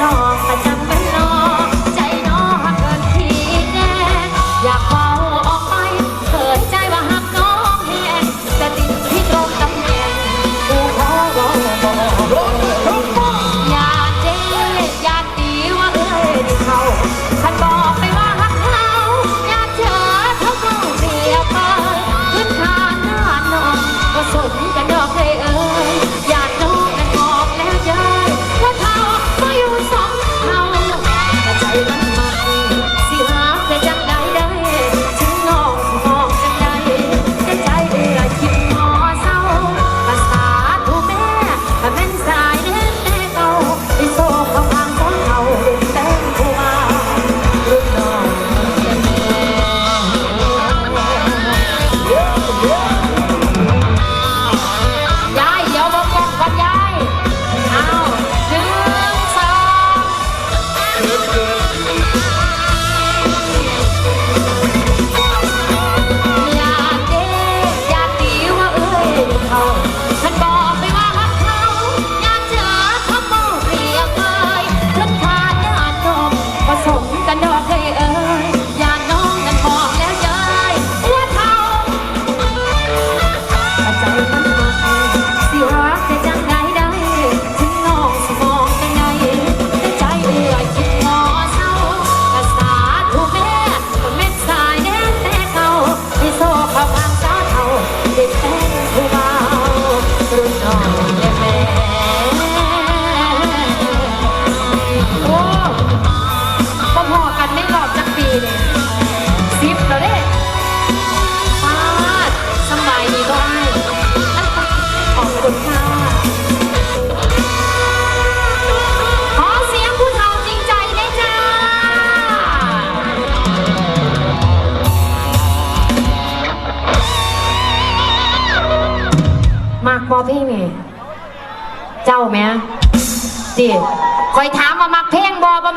น้องประจำเป็นน้อใจนอเกินทีแน่อยากเบาออกไปเกิใจว่าหักน้องแหงแต่ติดที่ตรงตำแหน่งอ Música มากบอเพลงนี่ เจ้าแม่จีคอยถามว่ามักเพลงบอบ่